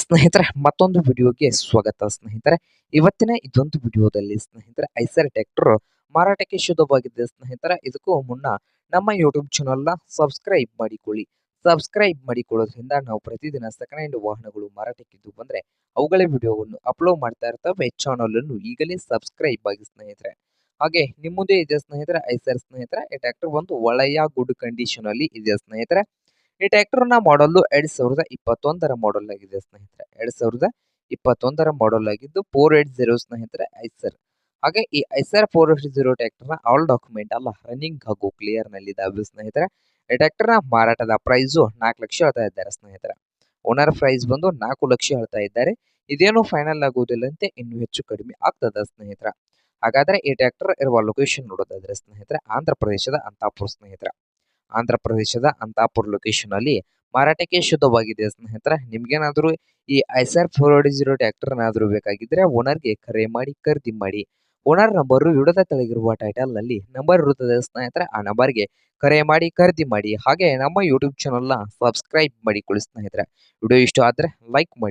ಸ್ನೇಹಿತರೆ, ಮತ್ತೊಂದು ವಿಡಿಯೋಗೆ ಸ್ವಾಗತ ಸ್ನೇಹಿತರೆ. ಇವತ್ತಿನ ಇದೊಂದು ವಿಡಿಯೋದಲ್ಲಿ ಸ್ನೇಹಿತರೆ, ಐಸರ್ ಟ್ಯಾಕ್ಟರ್ ಮಾರಾಟಕ್ಕೆ ಶುದ್ಧವಾಗಿದೆ ಸ್ನೇಹಿತರೆ. ಇದಕ್ಕೂ ಮುನ್ನ ನಮ್ಮ ಯೂಟ್ಯೂಬ್ ಚಾನಲ್ನ ಸಬ್ಸ್ಕ್ರೈಬ್ ಮಾಡಿಕೊಳ್ಳಿ. ಸಬ್ಸ್ಕ್ರೈಬ್ ಮಾಡಿಕೊಳ್ಳೋದ್ರಿಂದ ನಾವು ಪ್ರತಿದಿನ ಸೆಕೆಂಡ್ ಹ್ಯಾಂಡ್ ವಾಹನಗಳು ಮಾರಾಟಕ್ಕಿದ್ದು ಬಂದರೆ ಅವುಗಳ ವಿಡಿಯೋವನ್ನು ಅಪ್ಲೋಡ್ ಮಾಡ್ತಾ ಇರ್ತವೆ. ಚಾನಲ್ ಅನ್ನು ಈಗಲೇ ಸಬ್ಸ್ಕ್ರೈಬ್ ಆಗಿ ಸ್ನೇಹಿತರೆ. ಹಾಗೆ ನಿಮ್ಮ ಮುಂದೆ ಇದೆ ಸ್ನೇಹಿತರೆ, ಐಸರ್ ಸ್ನೇಹಿತರೆ. ಈ ಟ್ಯಾಕ್ಟರ್ ಒಂದು ಒಳ್ಳೆಯ ಗುಡ್ ಕಂಡೀಷನ್ ಅಲ್ಲಿ ಇದೆ ಸ್ನೇಹಿತರೆ. ಈ ಟ್ರ್ಯಾಕ್ಟರ್ನ ಮಾಡಲ್ ಎರಡ್ ಸಾವಿರದ ಇಪ್ಪತ್ತೊಂದರ ಮಾಡಲ್ ಆಗಿದೆ ಸ್ನೇಹಿತರೆ. ಎರಡ್ ಸಾವಿರದ ಇಪ್ಪತ್ತೊಂದರ ಮಾಡಲ್ ಆಗಿದ್ದು ಫೋರ್ ಏಟ್ ಜೀರೋ ಸ್ನೇಹಿತರೆ, ಐಸರ್. ಹಾಗೆ ಈ ಐಸರ್ ಫೋರ್ ಏಟ್ ಜೀರೋ ಟ್ರ್ಯಾಕ್ಟರ್ನ ಆಲ್ ಡಾಕ್ಯುಮೆಂಟ್ ಅಲ್ಲ ರನ್ನಿಂಗ್ ಹಾಗೂ ಕ್ಲಿಯರ್ನಲ್ಲಿ ಇದಾವೆ ಸ್ನೇಹಿತರೆ. ಈ ಟ್ರ್ಯಾಕ್ಟರ್ನ ಮಾರಾಟದ ಪ್ರೈಸು ನಾಲ್ಕು ಲಕ್ಷ ಹೇಳ್ತಾ ಇದ್ದಾರೆ ಸ್ನೇಹಿತರೆ. ಓನರ್ ಪ್ರೈಸ್ ಬಂದು ನಾಲ್ಕು ಲಕ್ಷ ಹೇಳ್ತಾ ಇದ್ದಾರೆ. ಇದೇನು ಫೈನಲ್ ಆಗುವುದಿಲ್ಲಂತೆ ಇನ್ನು ಹೆಚ್ಚು ಕಡಿಮೆ ಆಗ್ತದ ಸ್ನೇಹಿತರ. ಹಾಗಾದ್ರೆ ಈ ಟ್ಯಾಕ್ಟರ್ ಇರುವ ಲೊಕೇಶನ್ ನೋಡೋದಾದ್ರೆ ಸ್ನೇಹಿತರೆ, ಆಂಧ್ರ ಪ್ರದೇಶದ ಅಂತಾಪುರ ಸ್ನೇಹಿತರ. ಆಂಧ್ರ ಪ್ರದೇಶದ ಅಂತಾಪುರ್ ಲೊಕೇಶನ್ ಅಲ್ಲಿ ಮಾರಾಟಕ್ಕೆ ಶುದ್ಧವಾಗಿದೆ. ಸ್ನೇಹಿತರೆ, ನಿಮ್ಗೇನಾದ್ರೂ ಈ ಐಸರ್ ಫೋರ್ ಜೀರೋ ಟ್ರ್ಯಾಕ್ಟರ್ ಏನಾದ್ರೂ ಬೇಕಾಗಿದ್ರೆ ಓನರ್ಗೆ ಕರೆ ಮಾಡಿ, ಖರೀದಿ ಮಾಡಿ. ಓನರ್ ನಂಬರ್ ವಿಡದ ತೆಳಗಿರುವ ಟೈಟಲ್ನಲ್ಲಿ ನಂಬರ್ ಇರುತ್ತದೆ. ಸ್ನೇಹಿತರೆ, ಆ ನಂಬರ್ಗೆ ಕರೆ ಮಾಡಿ, ಖರೀದಿ ಮಾಡಿ. ಹಾಗೆ ನಮ್ಮ ಯೂಟ್ಯೂಬ್ ಚಾನಲ್ನ ಸಬ್ಸ್ಕ್ರೈಬ್ ಮಾಡಿಕೊಳ್ಳಿ ಸ್ನೇಹಿತರೆ. ವಿಡಿಯೋ ಇಷ್ಟ ಆದ್ರೆ ಲೈಕ್ ಮಾಡಿ.